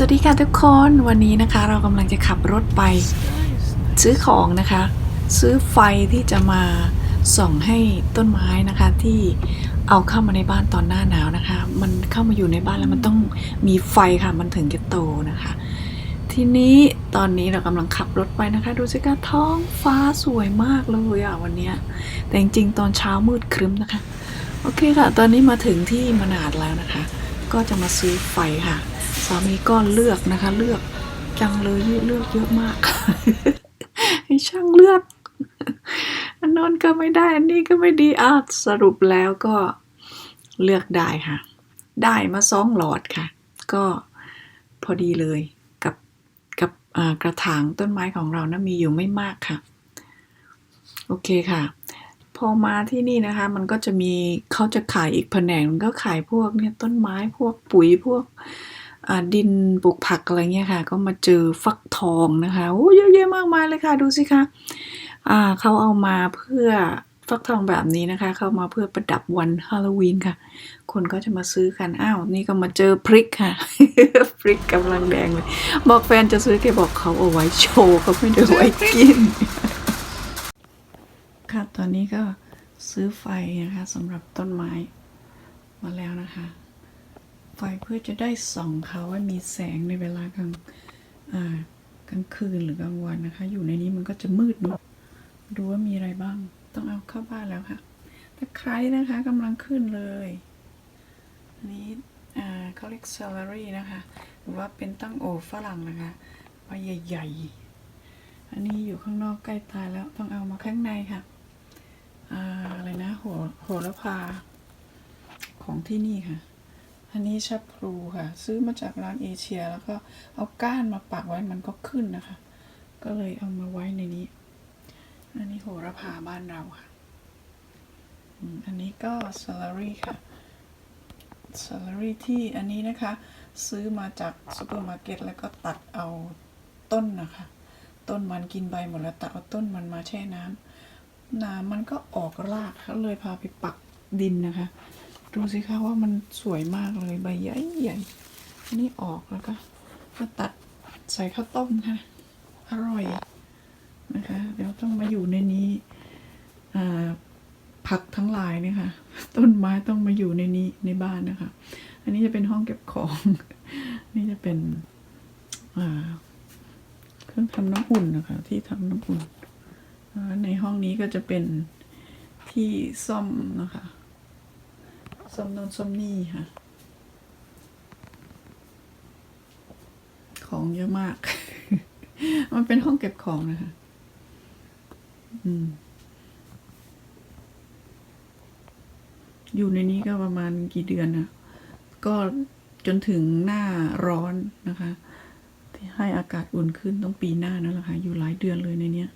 สวัสดีค่ะทุกคนวันนี้นะคะเรากำลังจะขับรถไป ซื้อของนะคะ ซื้อไฟที่จะมาส่องให้ต้นไม้นะคะที่เอาเข้ามาในบ้านตอนหน้าหนาวนะคะ มันเข้ามาอยู่ในบ้านแล้วมันต้องมีไฟค่ะมันถึงจะโตนะคะ ทีนี้ตอนนี้เรากำลังขับรถไปนะคะ ดูสิคะท้องฟ้าสวยมากเลยอะวันนี้แต่จริงๆตอนเช้ามืดครึ้มนะคะ โอเคค่ะ ตอนนี้มาถึงที่มนาดแล้วนะคะ ก็จะมาซื้อไฟค่ะ สามีก็เลือกนะคะ เลือกจังเลยเลือกเยอะมากให้ช่างเลือกอันนนก็ไม่ได้ อันนี้ก็ไม่ดีอะสรุปแล้วก็เลือกได้ค่ะ ได้มาสองหลอดค่ะ ก็พอดีเลยกับกับกระถางต้นไม้ของเรานะมีอยู่ไม่มากค่ะ โอเคค่ะ พอมาที่นี่นะคะ มันก็จะมีเขาจะขายอีกแผนกก็ขายพวกเนี่ยต้นไม้พวกปุ๋ยพวก ดินปลูกผักอะไรเงี้ยค่ะ ก็มาเจอฟักทองนะคะโอ้เยอะแยะมากมายเลยค่ะ ดูสิคะอ่าเขาเอามาเพื่อฟักทองแบบนี้นะคะ เข้ามาเพื่อประดับวันฮาโลวีนค่ะ คนก็จะมาซื้อกันอ้าวนี่ก็มาเจอพริกค่ะ พริกกำลังแดงเลย บอกแฟนจะซื้อแกบอกเขาเอาไว้โชว์เขาไม่ได้ไว้กิน ค่ะตอนนี้ก็ซื้อไฟนะคะสำหรับต้นไม้มาแล้วนะคะ ไฟเพื่อจะได้ส่องเขาว่ามีแสงในเวลากลางกลางคืนหรือกลางวันนะคะ อยู่ในนี้มันก็จะมืดเนอะดูว่ามีอะไรบ้าง ต้องเอาเข้าบ้านแล้วค่ะตะไคร้นะคะกำลังขึ้นเลยอันนี้เขาเรียก celery นะคะ หรือว่าเป็นตั้งโอฝรั่งนะคะใบใหญ่ๆ อันนี้อยู่ข้างนอกใกล้ตายแล้วต้องเอามาข้างในค่ะออะไรนะโหโหระพาของที่นี่ค่ะ อันนี้ชับพลูค่ะ ซื้อมาจากร้านเอเชีย แล้วก็เอาก้านมาปักไว้มันก็ขึ้นนะคะ ก็เลยเอามาไว้ในนี้ อันนี้โหระพาบ้านเราค่ะอันนี้ก็ซ a ล a รี่ค่ะซ a ล a รี่ที่อันนี้นะคะ ซื้อมาจากซูเปอร์มาร์เก็ตแล้วก็ตัดเอาต้นนะคะ ต้นมันกินใบหมดแล้วตัดเอาต้นมันมาแช่น้ำน้ำมันก็ออกรากเขาเลยพาไปปักดินนะคะ ดูสิคะว่ามันสวยมากเลยใบใหญ่ใหญ่อันนี้ออกแล้วก็มาตัดใส่ข้าวต้มค่ะ อร่อยนะคะ เดี๋ยวต้องมาอยู่ในนี้ผักทั้งหลายเนี่ยค่ะ ต้นไม้ต้องมาอยู่ในนี้ในบ้านนะคะ อันนี้จะเป็นห้องเก็บของ นี่จะเป็นเครื่องทำน้ำอุ่นนะคะ ที่ทำน้ำอุ่นในห้องนี้ก็จะเป็นที่ซ่อมนะคะ ซ่อมโนนซ่อมนี่ค่ะ ของเยอะมาก มันเป็นห้องเก็บของนะคะ อืม อยู่ในนี้ก็ประมาณกี่เดือนนะก็จนถึงหน้าร้อนนะคะ ที่ให้อากาศอุ่นขึ้นต้องปีหน้านั่นแหละค่ะ อยู่หลายเดือนเลยในเนี้ย